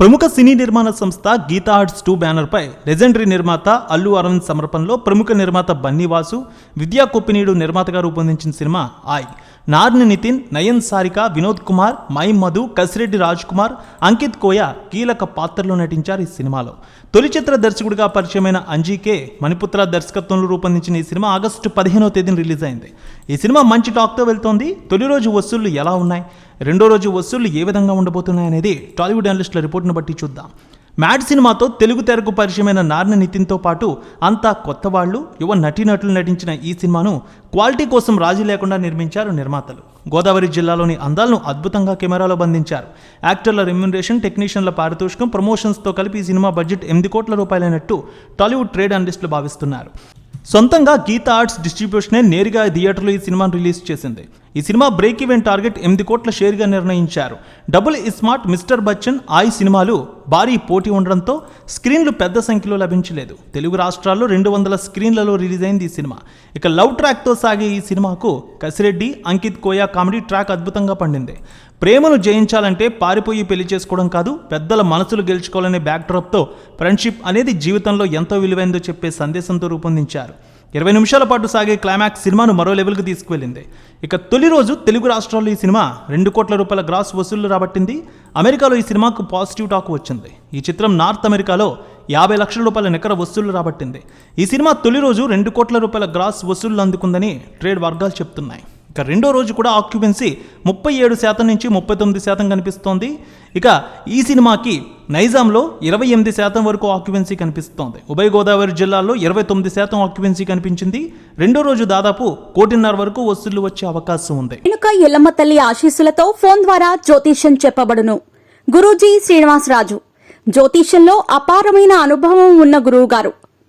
ప్రముఖ సినీ నిర్మాణ సంస్థ గీతా ఆర్ట్స్ టూ బ్యానర్పై లెజెండరీ నిర్మాత అల్లు అరవింద్ సమర్పణలో ప్రముఖ నిర్మాత బన్నీవాసు విద్యా కొప్పినీడు నిర్మాతగా రూపొందించిన సినిమా ఆయ్ నార్ని నితిన్ నయన్ సారిక వినోద్ కుమార్ మై మధు కసిరెడ్డి రాజ్ కుమార్ అంకిత్ కోయ కీలక పాత్రలో నటించారు ఈ సినిమాలో. తొలి చిత్ర దర్శకుడిగా పరిచయమైన అంజీకే మణిపుత్ర దర్శకత్వంలో రూపొందించిన ఈ సినిమా ఆగస్టు పదిహేనో తేదీన రిలీజ్ అయింది. ఈ సినిమా మంచి టాక్తో వెళ్తోంది. తొలి రోజు వసూళ్ళు ఎలా ఉన్నాయి? రెండో రోజు వసూళ్ళు ఏ విధంగా ఉండబోతున్నాయనేది టాలీవుడ్ అనలిస్టుల రిపోర్ట్ను బట్టి చూద్దాం. మ్యాడ్ సినిమాతో తెలుగు తెరకు పరిచయమైన నార్న నితిన్తో పాటు అంతా కొత్త వాళ్ళు యువ నటీనటులు నటించిన ఈ సినిమాను క్వాలిటీ కోసం రాజీ లేకుండా నిర్మించారు నిర్మాతలు. గోదావరి జిల్లాలోని అందాలను అద్భుతంగా కెమెరాలో బంధించారు. యాక్టర్ల రెమ్యునరేషన్ టెక్నీషియన్ల పారితోషికం ప్రమోషన్స్తో కలిపి ఈ సినిమా బడ్జెట్ ఎనిమిది కోట్ల రూపాయలైనట్టు టాలీవుడ్ ట్రేడ్ అనలిస్టులు భావిస్తున్నారు. సొంతంగా గీతా ఆర్ట్స్ డిస్ట్రిబ్యూషనే నేరుగా థియేటర్లో ఈ సినిమాను రిలీజ్ చేసింది. ఈ సినిమా బ్రేక్ ఈవెన్ టార్గెట్ ఎనిమిది కోట్ల షేర్గా నిర్ణయించారు. డబుల్ ఇస్మార్ట్ మిస్టర్ బచ్చన్ ఆయ్ సినిమాలు భారీ పోటీ ఉండడంతో స్క్రీన్లు పెద్ద సంఖ్యలో లభించలేదు. తెలుగు రాష్ట్రాల్లో రెండు వందల స్క్రీన్లలో రిలీజ్ అయింది ఈ సినిమా. ఇక లవ్ ట్రాక్తో సాగే ఈ సినిమాకు కసిరెడ్డి అంకిత్ కోయా కామెడీ ట్రాక్ అద్భుతంగా పండింది. ప్రేమను జయించాలంటే పారిపోయి పెళ్ళి చేసుకోవడం కాదు పెద్దల మనసులు గెలుచుకోవాలనే బ్యాక్డ్రాప్తో ఫ్రెండ్షిప్ అనేది జీవితంలో ఎంతో విలువైందో చెప్పే సందేశంతో రూపొందించారు. ఇరవై నిమిషాల పాటు సాగే క్లైమాక్స్ సినిమాను మరో లెవెల్కి తీసుకువెళ్ళింది. ఇక తొలి రోజు తెలుగు రాష్ట్రాల్లో ఈ సినిమా రెండు కోట్ల రూపాయల గ్రాస్ వసూళ్ళు రాబట్టింది. అమెరికాలో ఈ సినిమాకు పాజిటివ్ టాక్ వచ్చింది. ఈ చిత్రం నార్త్ అమెరికాలో యాభై లక్షల రూపాయల నికర వసూళ్ళు రాబట్టింది. ఈ సినిమా తొలి రోజు రెండు కోట్ల రూపాయల గ్రాస్ వసూళ్ళు అందుకుందని ట్రేడ్ వర్గాలు చెప్తున్నాయి. ఇక రెండో రోజు కూడా ఆక్యుపెన్సీ ముప్పై ఏడు శాతం నుంచి ముప్పై తొమ్మిది శాతం కనిపిస్తోంది. ఇక ఈ సినిమాకి నైజాంలో ఇరవై ఎనిమిది శాతం వరకు ఆక్యుపెన్సీ కనిపిస్తోంది. ఉభయ గోదావరి జిల్లాలో ఇరవై తొమ్మిది శాతం ఆక్యుపెన్సీ కనిపించింది. రెండో రోజు దాదాపు కోటిన్నర వరకు వసూళ్ళు వచ్చే అవకాశం ఉంది. వెనుక ఎల్లమ్మ తల్లి ఆశీస్సులతో ఫోన్ ద్వారా జ్యోతిష్యం చెప్పబడును. గురూజీ శ్రీనివాసరాజు. జ్యోతిష్యంలో అపారమైన అనుభవం ఉన్న గురువు గారు